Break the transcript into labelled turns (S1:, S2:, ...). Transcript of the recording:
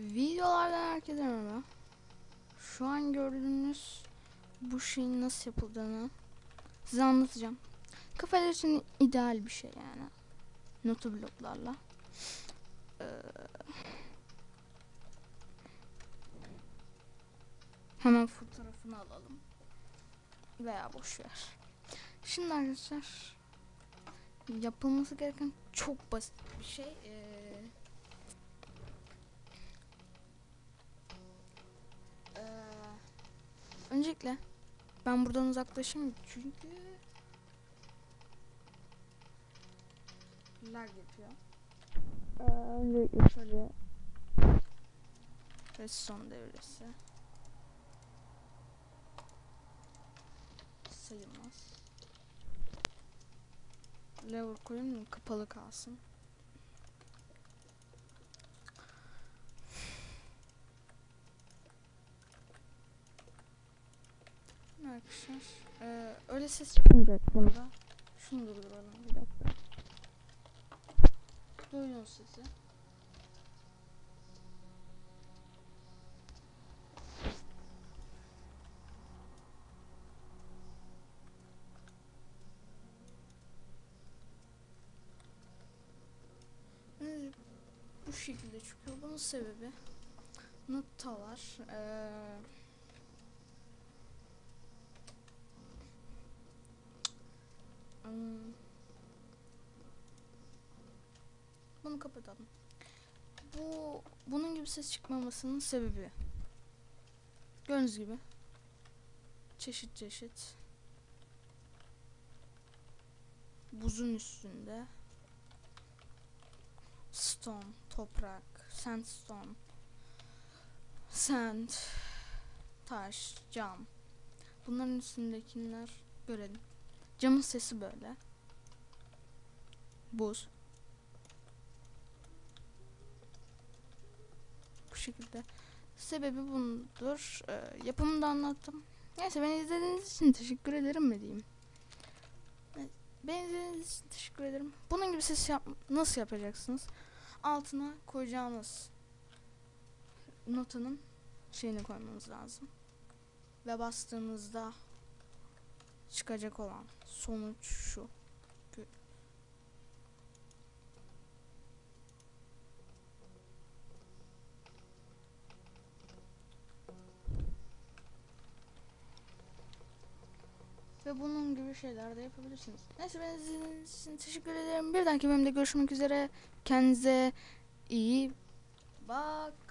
S1: Videolardan herkese merhaba. Şu an gördüğünüz bu şeyin nasıl yapıldığını size anlatacağım. Kafeler için ideal bir şey yani. Notu bloklarla. Ee, hemen fotoğrafını alalım. Veya boş ver. Şimdi arkadaşlar yapılması gereken çok basit bir şey. Ee, öncelikle ben buradan uzaklaşayım çünkü lag yapıyor. Ee, öncelikle şöyle son devresi sayılmaz. Lever koyayım mı? Kapalı kalsın. Arkadaşlar eee, öyle ses çıkmayacak bunda. Şunu durduralım bir dakika. Duyuyor. Evet, Bu şekilde çıkıyor. Bunun sebebi noktalar. Eee kapatalım. Bu bunun gibi ses çıkmamasının sebebi. Gördüğünüz gibi çeşit çeşit buzun üstünde stone, toprak, sandstone, sand, taş, cam. Bunların üstündekiler görelim. Camın sesi böyle. Buz. Şekilde. Sebebi bundur. Ee, yapımını da anlattım. Neyse beni izlediğiniz için teşekkür ederim mi diyeyim. Evet, Beni izlediğiniz için teşekkür ederim. Bunun gibi ses yap nasıl yapacaksınız? Altına koyacağınız notanın şeyini koymamız lazım. Ve bastığımızda çıkacak olan sonuç şu. Ve bunun gibi şeyler de yapabilirsiniz. Neyse ben izlediğiniz için teşekkür ederim. Bir dahaki bölümde görüşmek üzere. Kendinize iyi bakın.